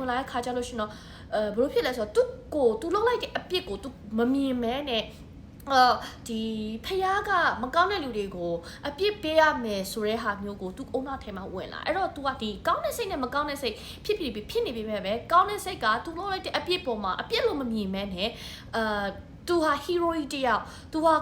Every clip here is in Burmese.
ဝင်လာတဲ့ခါကြလို့ရှရင်တော့အဲဘယ်လိုဖြစ်လဲဆိုတော့သူ့ကိုသူလောက်လိုက်တဲ့အပြစ်ကိုသူမမြင်မဲနဲ့အာဒီဖះကမကောင်းတဲ့လူတွေကိုအပြစ်ပေးရမယ်ဆိုတဲ့ဟာမျိုးကိုသူအုံနာထဲမှာဝင်လာအဲ့တော့ तू ကဒီကောင်းတဲ့စိတ်နဲ့မကောင်းတဲ့စိတ်ဖြစ်ဖြစ်ဖြစ်နေပြီပဲပဲကောင်းတဲ့စိတ်က तू လောက်လိုက်တဲ့အပြစ်ပေါ်မှာအပြစ်လို့မမြင်မဲနဲ့အာ သူဟာ hero ကြီးတယောက်သူဟာ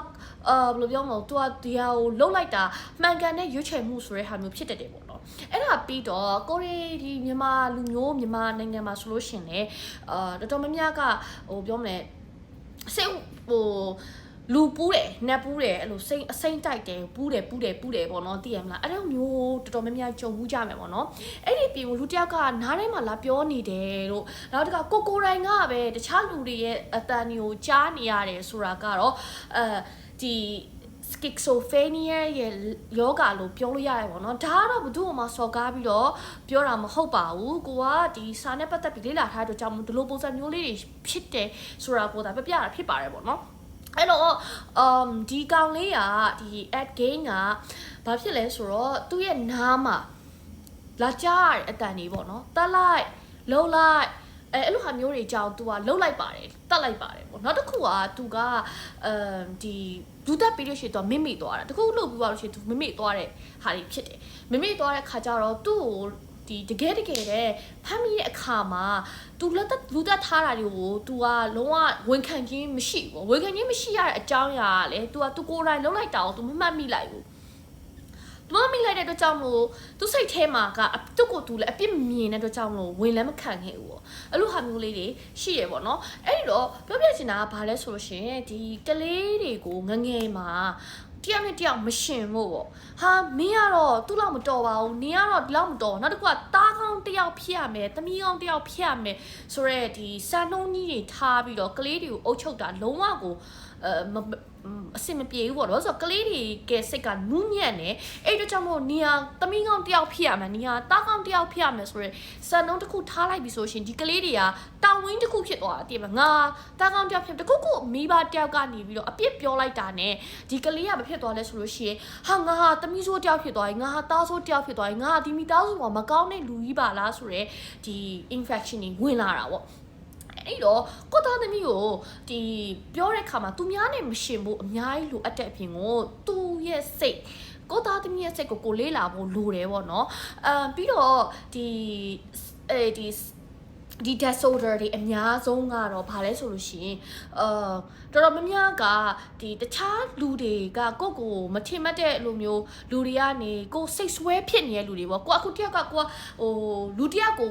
အာဘယ်လိုပြောမလဲသူဟာဒီဟာကိုလှုပ်လိုက်တာမှန်ကန်တဲ့ရွေးချယ်မှုဆိုတဲ့ဟာမျိုးဖြစ်တတ်တယ်ပေါ့နော်အဲ့ဒါပြီးတော့ကိုရီဒီမြန်မာလူမျိုးမြန်မာနိုင်ငံမှာဆိုလို့ရှရင်လေအာတော်တော်များများကဟိုပြောမလဲစိတ်ဟို လူပူးတယ်နက်ပူးတယ်အဲ့လိုစိတ်အစိမ့်တိုက်တယ်ပူးတယ်ပူးတယ်ပူးတယ်ပေါ့နော်သိရမလားအဲ့လိုမျိုးတော်တော်များများကြုံမှုကြမယ်ပေါ့နော်အဲ့ဒီပြင်ကိုလူတစ်ယောက်ကနားထဲမှာလာပြောနေတယ်လို့နောက်တစ်ခါကိုကိုတိုင်းကပဲတခြားလူတွေရဲ့အတန်တွေကိုကြားနေရတယ်ဆိုတာကတော့အဲဒီ schizophrenia ရဲ့ယောဂါလို့ပြောလို့ရတယ်ပေါ့နော်ဒါကတော့ဘယ်သူမှစော်ကားပြီးတော့ပြောတာမဟုတ်ပါဘူးကိုကဒီစာနဲ့ပတ်သက်ပြီးလေ့လာထားတဲ့အတွက်ကြောင့်ဒီလိုပုံစံမျိုးလေးတွေဖြစ်တယ်ဆိုတာကိုဒါပြပြတာဖြစ်ပါတယ်ပေါ့နော် အဲ့တော့ um ဒီကောင်လေးကဒီ ad gain ကဘာဖြစ်လဲဆိုတော့သူ့ရဲ့နားမှာလာကြရတဲ့အတန်ကြီးပေါ့နော်တက်လိုက်လှုပ်လိုက်အဲအဲ့လိုဟာမျိုးတွေကြောင့် तू ကလှုပ်လိုက်ပါတယ်တက်လိုက်ပါတယ်ပေါ့နောက်တစ်ခုက तू ကအမ်ဒီဒူတက်ပြီးလို့ရှိရင် तू မိမိသွားတာတခုလှုပ်ပြီးသွားလို့ရှိရင် तू မိမိသွားတဲ့ဟာတွေဖြစ်တယ်မိမိသွားတဲ့ခါကျတော့သူ့ကို ဒီတကယ်တကယ်တဲ့ဖမ်းမိတဲ့အခါမှာ तू လက်သက်လူသက်ထားတာတွေကို तू ကလုံးဝဝန်ခံခြင်းမရှိဘူးဝန်ခံခြင်းမရှိရတဲ့အကြောင်းအရာကလေ तू က तू ကိုယ်တိုင်လုံးလိုက်တာကို तू မမှတ်မိလိုက်ဘူးသူမမိလိုက်တဲ့အတွက်ကြောင့်မို့သူစိတ်ထဲမှာကသူ့ကိုသူလည်းအပြစ်မြင်တဲ့အတွက်ကြောင့်မို့ဝင်လည်းမခံခဲ့ဘူးပေါ့အဲ့လိုဟာမျိုးလေးတွေရှိရပေါ့နော်အဲ့ဒီတော့ပြောပြချင်တာကဘာလဲဆိုလို့ရှိရင်ဒီကလေးတွေကိုငငယ်မှာ တယောက်နဲ့တယောက်မရှင်ဖို့ပေါ့ဟာမင်းကတော့သူ့လောက်မတော်ပါဘူးနင်ကတော့ဒီလောက်မတော်နောက်တစ်ခုကတားကောင်းတယောက်ဖြစ်ရမယ်တမီးကောင်းတယောက်ဖြစ်ရမယ်ဆိုရဲဒီစံနှုန်းကြီးတွေထားပြီးတော့ကလေးတွေကိုအုပ်ချုပ်တာလုံးဝကိုအဲမအဆင်မပြေဘူးပေါ့နော်ဆိုတော့ကလေးတွေကစိတ်ကနူးညံ့နေအဲ့အတွက်ကြောင့်မို့နီယာတမီးကောင်းတယောက်ဖြစ်ရမယ်နီယာတားကောင်းတယောက်ဖြစ်ရမယ်ဆိုရဲစံနှုန်းတစ်ခုထားလိုက်ပြီဆိုရှင်ဒီကလေးတွေကတောင်ဝင်းတစ်ခုဖြစ်သွားတာတည်မလားငါတားကောင်းတယောက်ဖြစ်တခုခုမိဘတယောက်ကနေပြီးတော့အပြစ်ပြောလိုက်တာနဲ့ဒီကလေးကမဖြစ်သွားလဲဆိုလို့ရှိရင်ဟာငါဟာတမီးဆိုးတယောက်ဖြစ်သွားရင်ငါဟာတားဆိုးတယောက်ဖြစ်သွားရင်ငါဟာဒီမိသားစုမှာမကောင်းတဲ့လူကြီးပါလားဆိုရဲဒီ infection တွေဝင်လာတာပေါ့အဲ့တော့ကိုသားသမီးကိုဒီပြောတဲ့ခါမှာသူများနဲ့မရှင်ဘူးအများကြီးလိုအပ်တဲ့အပြင်ကိုသူ့ရဲ့စိတ်ကိုသားသမီးရဲ့စိတ်ကိုကိုလေးလာဖို့လိုတယ်ပေါ့နော်အာပြီးတော့ဒီအဲဒီ ဒီ disorder တွေအများဆုံးကတော့ဘာလဲဆိုလို့ရှိရင်အာတော်တော်များများကဒီတခြားလူတွေကကိုယ့်ကိုမထင်မှတ်တဲ့လိုမျိုးလူတွေကနေကိုယ်စိတ်ဆွဲဖြစ်နေတဲ့လူတွေပေါ့ကိုကအခုတယောက်ကကိုကဟိုလူတယောက်ကို